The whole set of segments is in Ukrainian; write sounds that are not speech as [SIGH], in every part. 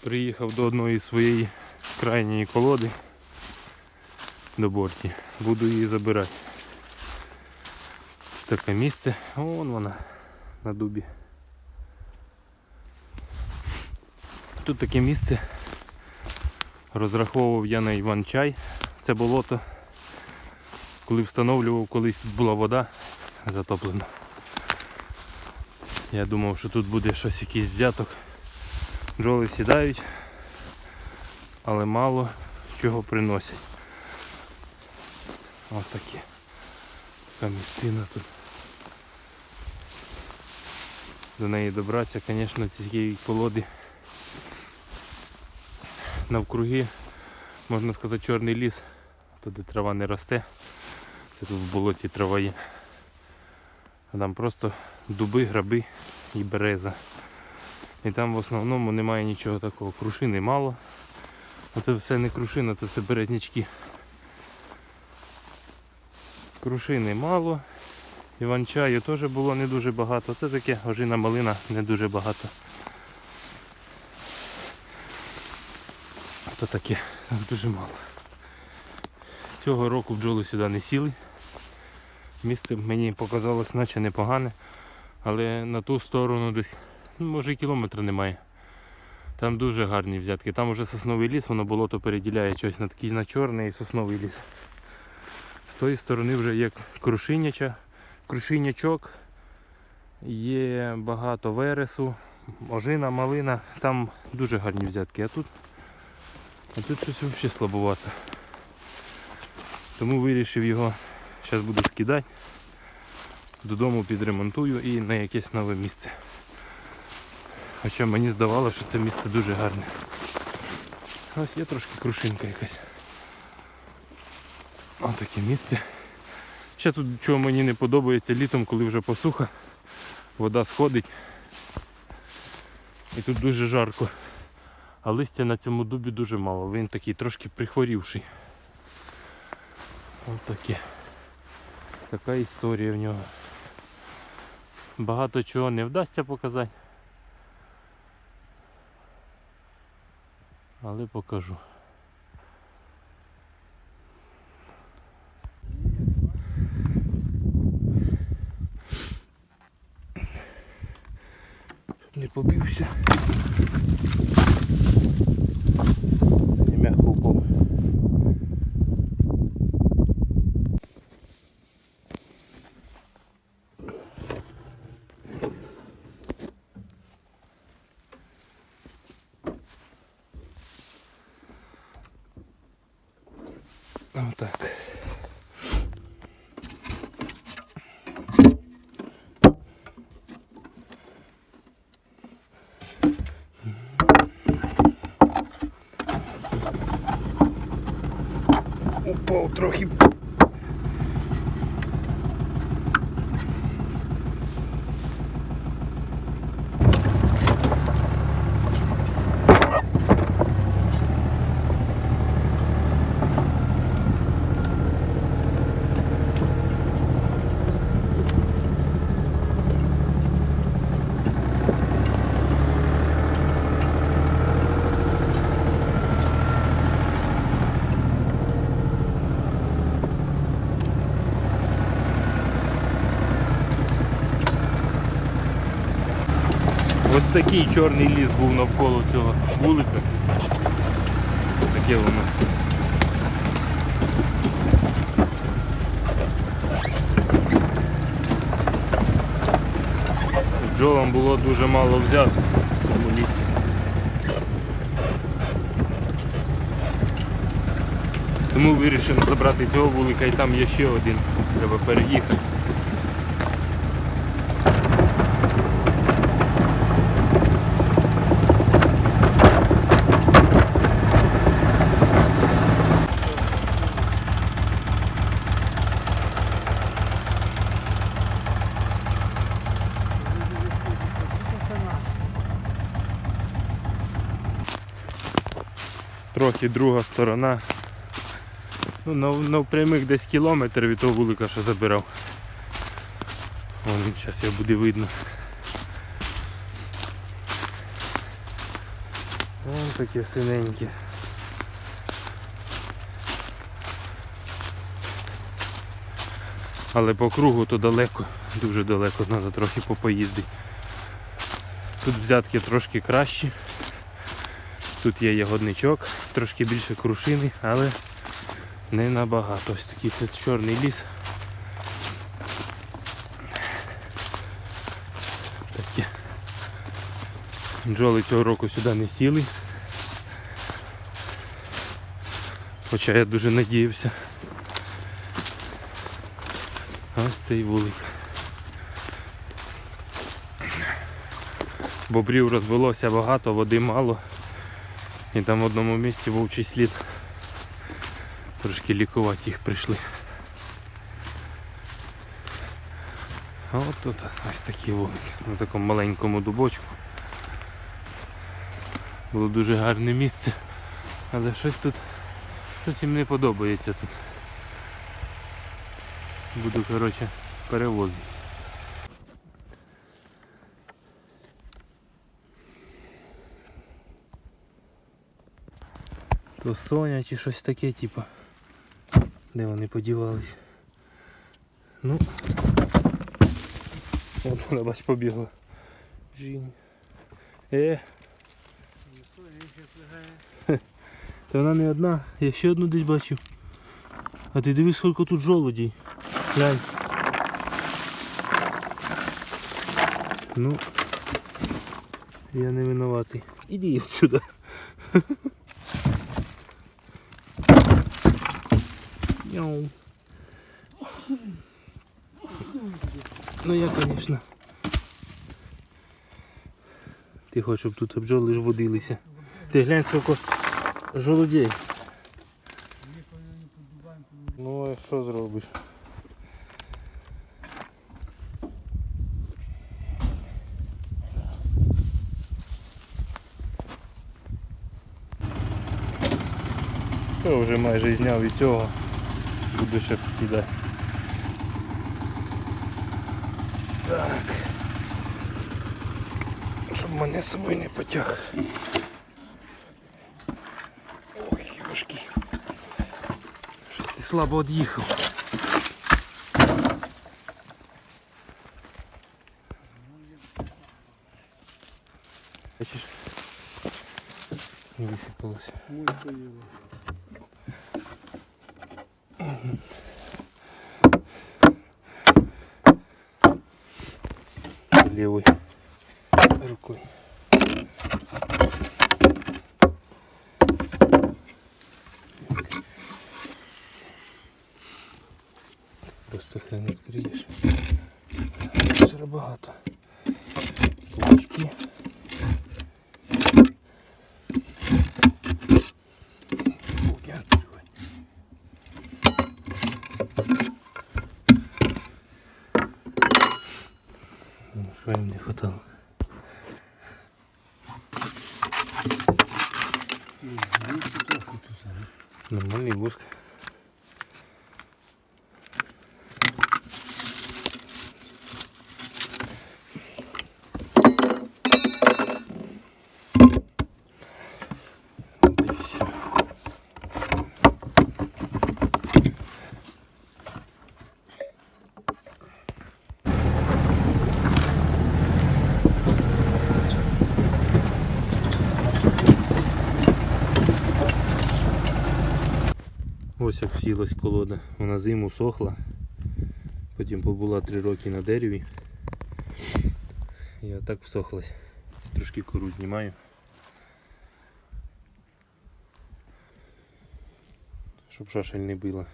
Приїхав до одної своєї крайньої колоди до борті. Буду її забирати. Таке місце. Вон вона на дубі. Тут таке місце. Розраховував я на Іван-чай. Це болото. Коли встановлював, колись була вода затоплена. Я думав, що тут буде щось якийсь взяток. Бджоли сідають, але мало чого приносять. Ось такі. Така місцина тут. До неї добратися, звісно, цієї колоди навкруги, можна сказати, чорний ліс, туди трава не росте. Це тут в болоті трава є. А там просто дуби, граби і береза. І там в основному немає нічого такого. Крушини мало. А це все не крушина, це березнячки. Крушини мало. Іван-чаю теж було не дуже багато. Це таке ожина малина не дуже багато. То таке дуже мало. Цього року бджоли сюди не сіли. Місце мені показалось наче непогане, але на ту сторону десь, може і кілометра немає. Там дуже гарні взятки. Там уже сосновий ліс, воно болото переділяє щось на такий на чорний і сосновий ліс. З тої сторони вже є крушиняча, крушинячок, є багато вересу, ожина, малина, там дуже гарні взятки. А тут, а тут щось взагалі слабовато. Тому вирішив його зараз буду скидати. Додому підремонтую і на якесь нове місце. Хоча мені здавалося, що це місце дуже гарне. Ось є трошки крушинка якась. Ось таке місце. Ще тут чого мені не подобається літом, коли вже посуха, вода сходить. І тут дуже жарко. А листя на цьому дубі дуже мало. Він такий трошки прихворівший. Ось таке. Така історія в нього. Багато чого не вдасться показати. Але покажу. Не побився. Не м'яко упав. Отак. Упав трохи. Ось такий чорний ліс був навколо цього вулика. Таке воно. Бджолам було дуже мало взято в цьому лісі. Тому вирішив забрати цього вулика і там є ще один. Треба переїхати. Трохи друга сторона. Ну, на, на прямих десь кілометр від того вулика, що забирав. Вон він зараз його буде видно. Вон таке синеньке. Але по кругу то далеко, дуже далеко, треба трохи попоїздити. Тут взятки трошки кращі. Тут є ягодничок, трошки більше крушини, але не набагато. Ось такий це чорний ліс. Такі. Бджоли цього року сюди не сіли. Хоча я дуже надіявся. Ось цей вулик. Бобрів розвелося багато, води мало. І там в одному місці вовчий слід. Трошки лікувати їх прийшли. А от тут ось такий вулик. На такому маленькому дубочку. Було дуже гарне місце. Але щось тут щось їм не подобається тут. Буду, коротше, перевозити. То Соня чи щось таке, типу. Де вони подівались? Ну. От вона бач побігла. Жінь. Е. Та вона не одна, я ще одну десь бачив. А ти дивись, скільки тут жолудей. Глянь. Ну, я не винуватий. Іди отсюда. [LAUGHS] Мяу. Ну я, конечно. Ти хочеш, щоб тут бджоли ж водилися. Ти глянь, скільки жолудей. Ну а що зробиш? Все, вже майже зняв і цього. Буду ще скидати. Так. Щоб мене з собою не потяг. Ой, важкий. Щось ти слабо від'їхав. Бачиш? Не висипалося. Мой поїла. Левой рукой. Просто хрен відкриєш. Все багато. Пушки. Ну, Що їм не хватало? Нормальний воск. Вот и всё. Ось як всілась колода. Вона зиму сохла. Потім побула 3 роки на дереві. І отак всохлась. Це трошки кору знімаю. Щоб шашель не била.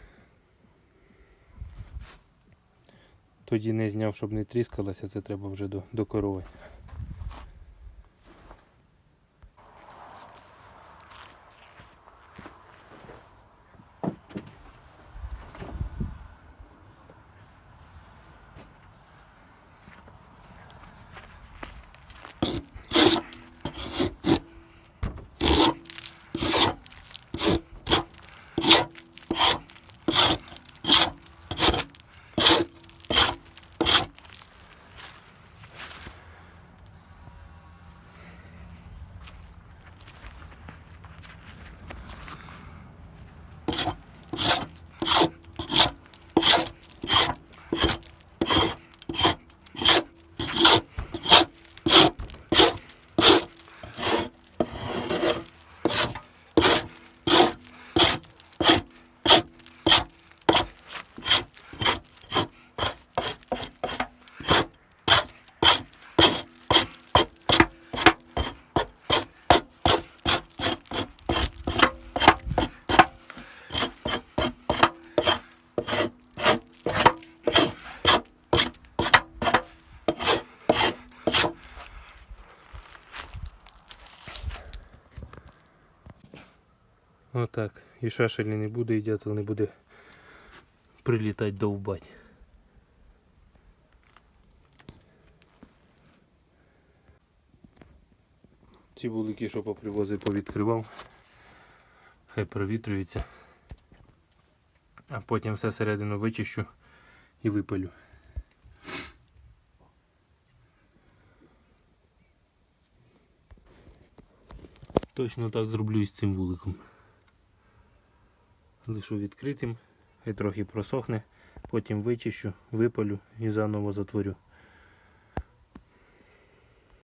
Тоді не зняв, щоб не тріскалася, це треба вже до, до корови. Отак. І шашелі не буде, і дятел не буде прилітати довбать. Ці вулики, що попривозив, повідкривав. Хай провітрюється. А потім все середину вичищу і випалю. Точно так зроблю і з цим вуликом. Лишу відкритим, хай трохи просохне, потім вичищу, випалю і заново затворю.